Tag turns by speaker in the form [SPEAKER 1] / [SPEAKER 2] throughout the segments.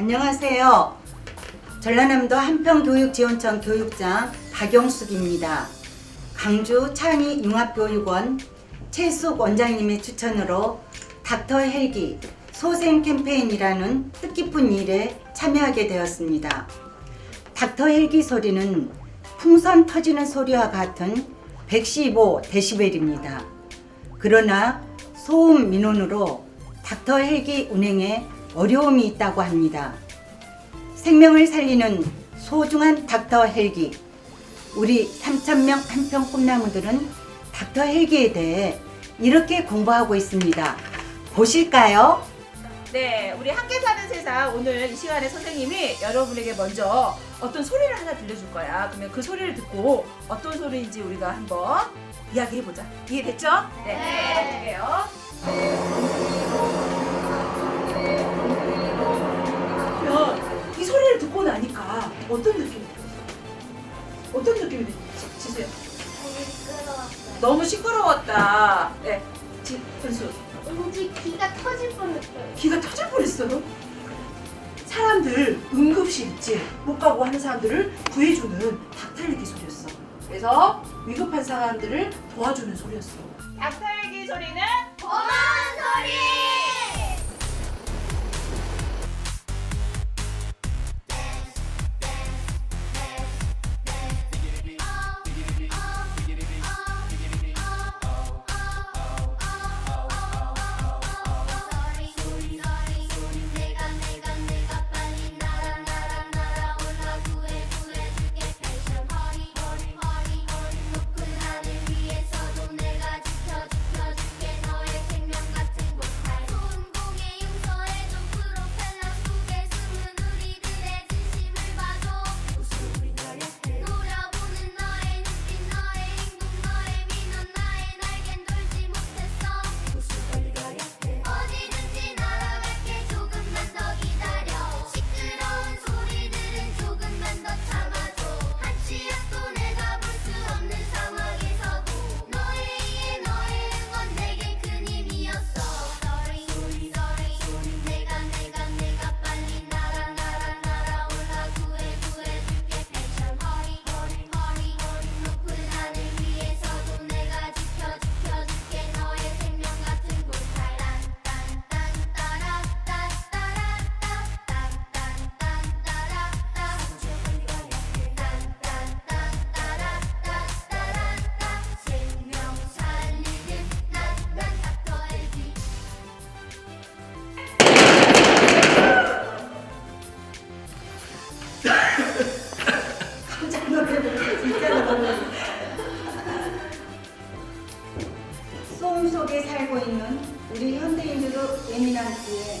[SPEAKER 1] 안녕하세요. 전라남도 한평교육지원청 교육장 박영숙입니다. 강주 창의 융합교육원 최숙 원장님의 추천으로 닥터 헬기 소생 캠페인이라는 뜻깊은 일에 참여하게 되었습니다. 닥터 헬기 소리는 풍선 터지는 소리와 같은 115데시벨입니다. 그러나 소음 민원으로 닥터 헬기 운행에 어려움이 있다고 합니다. 생명을 살리는 소중한 닥터 헬기. 우리 3,000명 한평 꿈나무들은 닥터 헬기에 대해 이렇게 공부하고 있습니다. 보실까요?
[SPEAKER 2] 네, 우리 함께 사는 세상 오늘 이 시간에 선생님이 여러분에게 먼저 어떤 소리를 하나 들려줄 거야. 그러면 그 소리를 듣고 어떤 소리인지 우리가 한번 이야기해 보자. 이해됐죠? 네. 들어볼게요. 어? 어떤 느낌이? 지수야. 너무 시끄러웠다. 네, 지, 현수.
[SPEAKER 3] 왠지 귀가 터질 뻔했어요.
[SPEAKER 2] 귀가 터질 뻔했어요. 사람들 응급실질 못 가고 하는 사람들을 구해주는 닥터헬기 소리였어. 그래서 위급한 사람들을 도와주는 소리였어. 닥터헬기 소리는
[SPEAKER 3] 고마운 소리!
[SPEAKER 1] 소음 속에 살고 있는 우리 현대인들의 예민한 귀에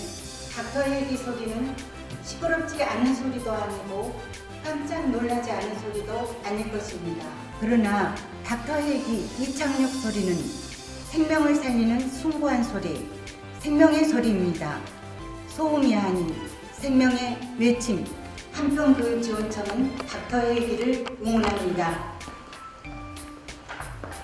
[SPEAKER 1] 닥터 헬기 소리는 시끄럽지 않은 소리도 아니고 깜짝 놀라지 않은 소리도 아닐 것입니다. 그러나 닥터 헬기 이착륙 소리는 생명을 살리는 숭고한 소리, 생명의 소리입니다. 소음이 아닌 생명의 외침. 한평교육지원청은 닥터 헬기를 응원합니다.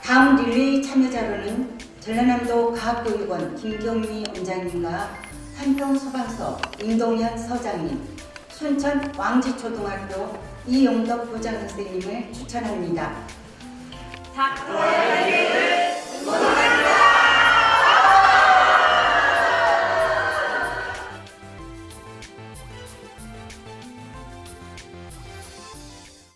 [SPEAKER 1] 다음 릴레이 참여자로는 전라남도 과학교육원 김경미 원장님과 한평소방서 임동현 서장님, 순천 왕지초등학교 이용덕 부장 선생님을 추천합니다.
[SPEAKER 2] 닥터헬기를